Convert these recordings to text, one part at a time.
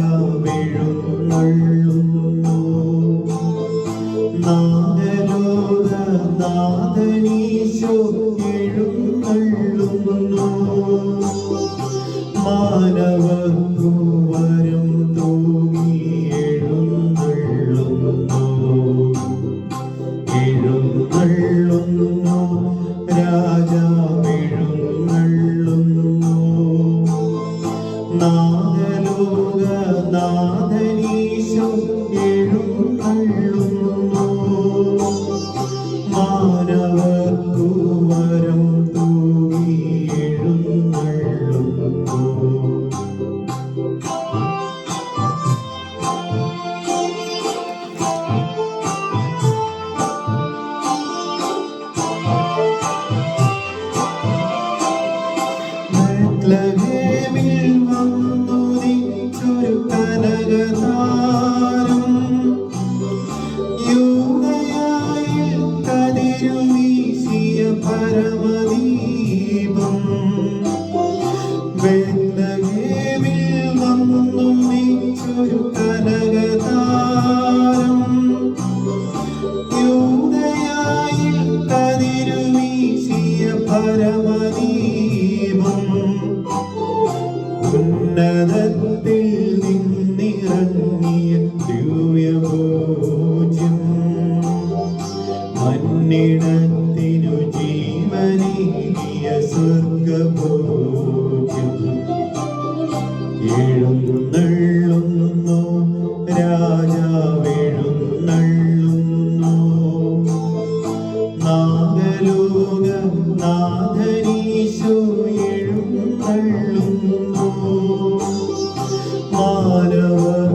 രാജാവെഴുന്നള്ളുന്നു നാഗലോക നാദനീശോ മാനവർക്കു വന്നുദിച്ചൊരു കനകതാരം. യൂദയായിൽ കതിരുവീശിയ പരമദീപം. ഉന്നതത്തിൽ നിന്നിറങ്ങിയ ദിവ്യഭോജ്യം. മന്നിടത്തിനു ജീവനീയ സ്വർഗഭോജ്യം. എഴുന്നള്ളുന്നു രാജാവെഴുന്നള്ളുന്നു നാഗലോക നാഗരീശോ എഴുന്നള്ളുന്നു മാനവർക്കു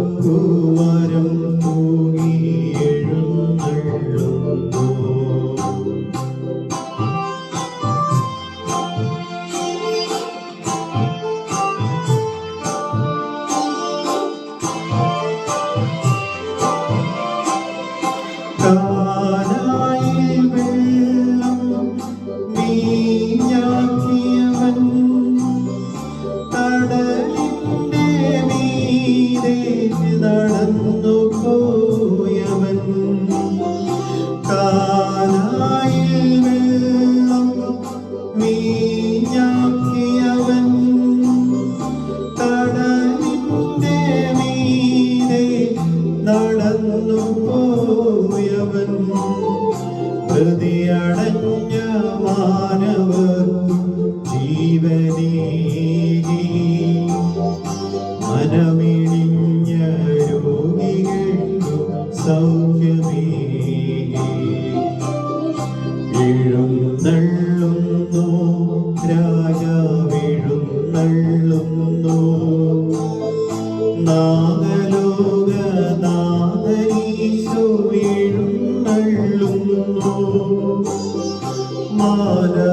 Sahara. പ്രതിയടഞ്ഞ മാനവ ജീവനീകി. മനമിഴിഞ്ഞ രോഗികൾക്കു സൗഖ്യമേകി. എഴുന്നള്ളുന്നു രാജാവെഴുന്നള്ളുന്നു. നാഗലോക മാനവർക്കു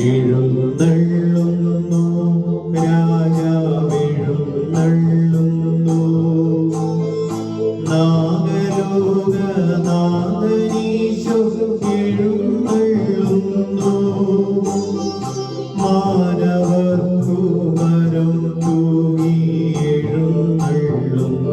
എഴുന്നള്ളുന്നു രാജാവെഴുന്നള്ളുന്നു നാഗലോക നാദനീശോ എഴുന്നള്ളുന്നു മാനവർക്കു മരം തൂങ്ങി എഴുന്നള്ളുന്നു.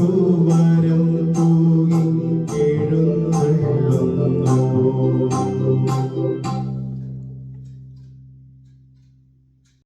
മാനവർക്കു